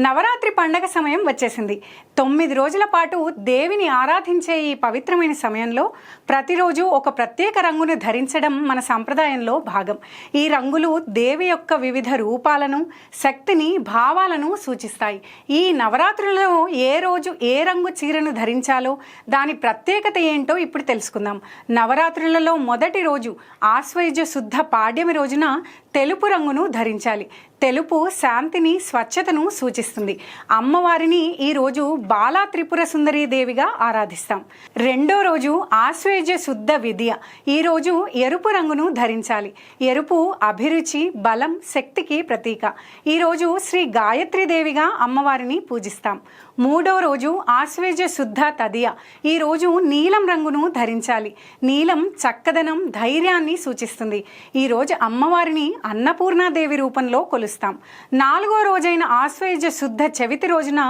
నవరాత్రి పండగ సమయం వచ్చేసింది. తొమ్మిది రోజుల పాటు దేవిని ఆరాధించే ఈ పవిత్రమైన సమయంలో ప్రతిరోజు ఒక ప్రత్యేక రంగును ధరించడం మన సంప్రదాయంలో భాగం. ఈ రంగులు దేవి యొక్క వివిధ రూపాలను శక్తిని భావాలను సూచిస్తాయి. ఈ నవరాత్రులలో ఏ రోజు ఏ రంగు చీరను ధరించాలో దాని ప్రత్యేకత ఏంటో ఇప్పుడు తెలుసుకుందాం. నవరాత్రులలో మొదటి రోజు ఆశ్వయుజ శుద్ధ పాడ్యమి రోజున తెలుపు రంగును ధరించాలి. తెలుపు శాంతిని స్వచ్ఛతను సూచిస్తుంది అమ్మవారిని ఈ రోజు బాలా త్రిపుర సుందరీ దేవిగా ఆరాధిస్తాం. రెండో రోజు ఆశ్వేజ శుద్ధ విద్య. ఈ రోజు ఎరుపు రంగును ధరించాలి. ఎరుపు అభిరుచి బలం శక్తికి ప్రతీక. ఈ రోజు శ్రీ గాయత్రి దేవిగా అమ్మవారిని పూజిస్తాం. మూడో రోజు ఆశ్వేజ శుద్ధ తదియ. ఈ రోజు నీలం రంగును ధరించాలి. నీలం చక్కదనం ధైర్యాన్ని సూచిస్తుంది. ఈ రోజు అమ్మవారిని అన్నపూర్ణాదేవి రూపంలో కొలుస్తాం. నాలుగో రోజైన ఆశ్వేజ శుద్ధ చవితి రోజున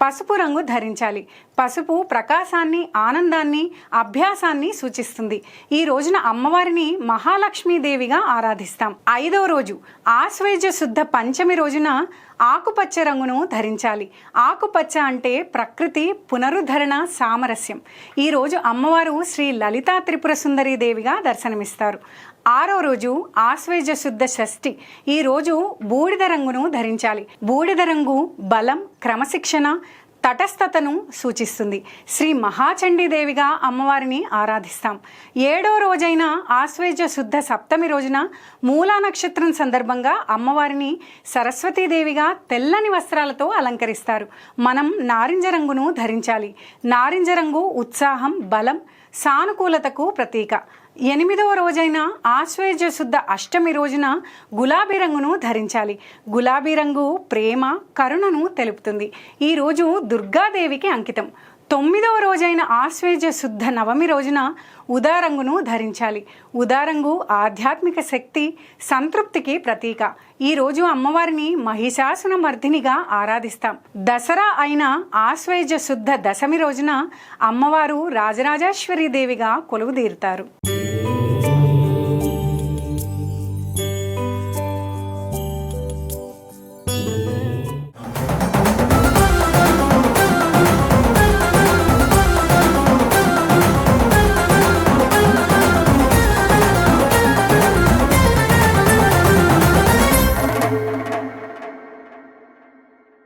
పసుపు రంగు ధరించాలి. పసుపు ప్రకాశాన్ని ఆనందాన్ని అభ్యాసాన్ని సూచిస్తుంది. ఈ రోజున అమ్మవారిని మహాలక్ష్మీదేవిగా ఆరాధిస్తాం. ఐదో రోజు ఆశ్వేజ శుద్ధ పంచమి రోజున ఆకుపచ్చ రంగును ధరించాలి. ఆకుపచ్చ అంటే ప్రకృతి పునరుద్ధరణ సామరస్యం. ఈ రోజు అమ్మవారు శ్రీ లలితా త్రిపుర సుందరీ దేవిగా దర్శనమిస్తారు. ఆరో రోజు ఆశ్వేజ శుద్ధ షష్ఠి. ఈ రోజు బూడిద రంగును ధరించాలి. బూడిద రంగు బలం క్రమశిక్షణ తటస్థతను సూచిస్తుంది. శ్రీ మహాచండీదేవిగా అమ్మవారిని ఆరాధిస్తాం. ఏడో రోజైన ఆశ్వేజ శుద్ధ సప్తమి రోజున మూలా నక్షత్రం సందర్భంగా అమ్మవారిని సరస్వతీదేవిగా తెల్లని వస్త్రాలతో అలంకరిస్తారు. మనం నారింజ రంగును ధరించాలి. నారింజ రంగు ఉత్సాహం బలం సానుకూలతకు ప్రతీక. ఎనిమిదవ రోజైన ఆశ్వేజ శుద్ధ అష్టమి రోజున గులాబీ రంగును ధరించాలి. గులాబీ రంగు ప్రేమ కరుణను తెలుపుతుంది. ఈ రోజు దుర్గాదేవికి అంకితం. తొమ్మిదవ రోజైన ఆశ్వేజ శుద్ధ నవమి రోజున ఉదారంగును ధరించాలి. ఉదారంగు ఆధ్యాత్మిక శక్తి సంతృప్తికి ప్రతీక. ఈ రోజు అమ్మవారిని మహిషాసున మర్దినిగా ఆరాధిస్తాం. దసరా అయిన ఆశ్వేజ శుద్ధ దశమి రోజున అమ్మవారు రాజరాజేశ్వరి దేవిగా కొలువుదీరుతారు.